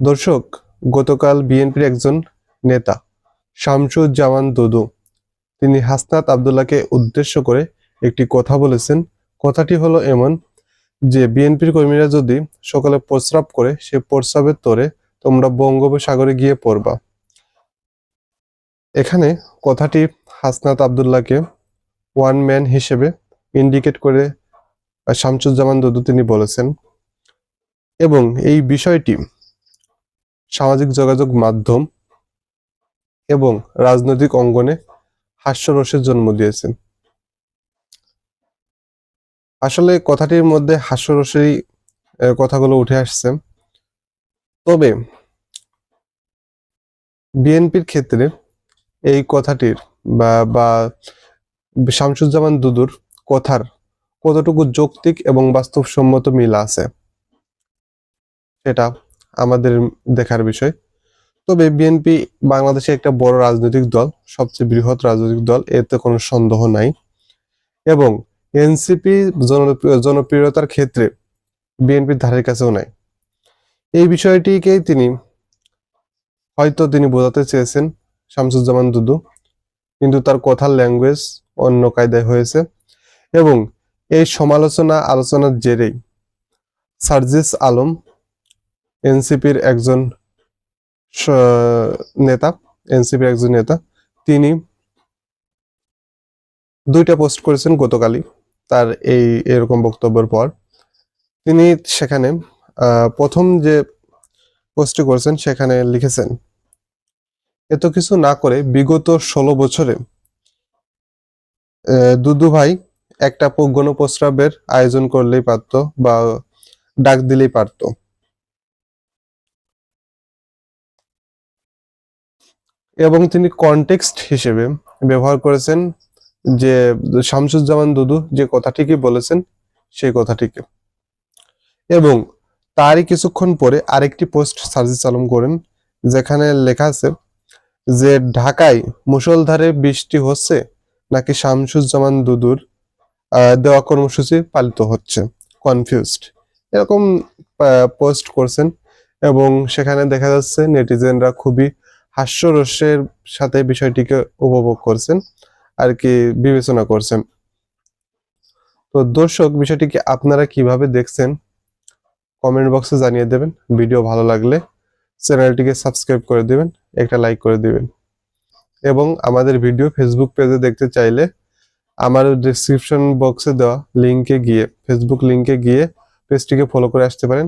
দর্শক, গতকাল বিএনপির একজন নেতা, শামসুজ্জামান দুদু। তিনি হাসনাত আবদুল্লাহকে উদ্দেশ্য করে একটি কথা বলেছেন। কথাটি হলো এমন যে, বিএনপির কর্মীরা যদি সকালে প্রস্রাব করে, সে প্রস্রাবের তোরে তোমরা বঙ্গোপসাগরে গিয়ে পড়বা। এখানে কথাটি হাসনাত আবদুল্লাহকে ওয়ান ম্যান হিসেবে ইন্ডিকেট করে শামসুজ্জামান দুদু তিনি বলেছেন। এবং এই বিষয়টি সামাজিক যোগাযোগ মাধ্যম এবং রাজনৈতিক অঙ্গনে হাস্যরসের জন্ম দিয়েছেন আসলে কথাটির মধ্যে হাস্যরসেরই কথাগুলো উঠে আসছে। তবে বিএনপির ক্ষেত্রে এই কথাটির বা বা শামসুজ্জামান দুদুর কথার কতটুকু যৌক্তিক এবং বাস্তবসম্মত মিল আছে, সেটা আমাদের দেখার বিষয়। তবে বিএনপি বাংলাদেশে একটা বড় রাজনৈতিক দল, সবচেয়ে বৃহৎ রাজনৈতিক দল, এতে কোনো সন্দেহ নাই। এবং এনসিপি জনপ্রিয়তার ক্ষেত্রে বিএনপির ধারের কাছেও নাই। এই বিষয়টিকেই তিনি হয়তো তিনি বোঝাতে চেয়েছেন, শামসুজ্জামান দুদু। কিন্তু তার কথার ল্যাঙ্গুয়েজ অন্য কায়দায় হয়েছে। এবং এই সমালোচনা আলোচনার জেরেই সার্জিস আলম এনসিপির একজন নেতা, এনসিপির একজন নেতা, তিনি দুইটা পোস্ট করেছেন গতকালই তার এই এরকম বক্তব্যের পর। তিনি সেখানে প্রথম যে পোস্টটি করেছেন সেখানে লিখেছেন, এত কিছু না করে বিগত ষোলো বছরে দুদু ভাই একটা গণপ্রস্রাবের আয়োজন করলেই পারতো বা ডাক দিলেই পারতো। এবং তিনি কনটেক্সট হিসেবে ব্যবহার করেছেন যে শামসুজ্জামান দুদু যে কথাটিকে বলেছেন, সেই কথাটিকে। এবং তারই কিছুক্ষণ পরে আরেকটি পোস্ট সার্জিস আলম করেন, যেখানে লেখা আছে যে, ঢাকায় মুষলধারে বৃষ্টি হচ্ছে নাকি শামসুজ্জামান দুদুর দেওয়া কর্মসূচি পালিত হচ্ছে? কনফিউজড এরকম পোস্ট করছেন এবং সেখানে দেখা যাচ্ছে নেটিজেনরা খুবই হাস্যরসের সাথে বিষয়টিকে উপভোগ করছেন আর কি বিবেচনা করছেন। তো দর্শক, বিষয়টিকে আপনারা কীভাবে দেখছেন কমেন্ট বক্সে জানিয়ে দেবেন। ভিডিও ভালো লাগলে চ্যানেলটিকে সাবস্ক্রাইব করে দিবেন, একটা লাইক করে দিবেন। এবং আমাদের ভিডিও ফেসবুক পেজে দেখতে চাইলে আমার ডিসক্রিপশন বক্সে দেওয়া লিঙ্কে গিয়ে ফেসবুক লিঙ্কে গিয়ে পেজটিকে ফলো করে আসতে পারেন।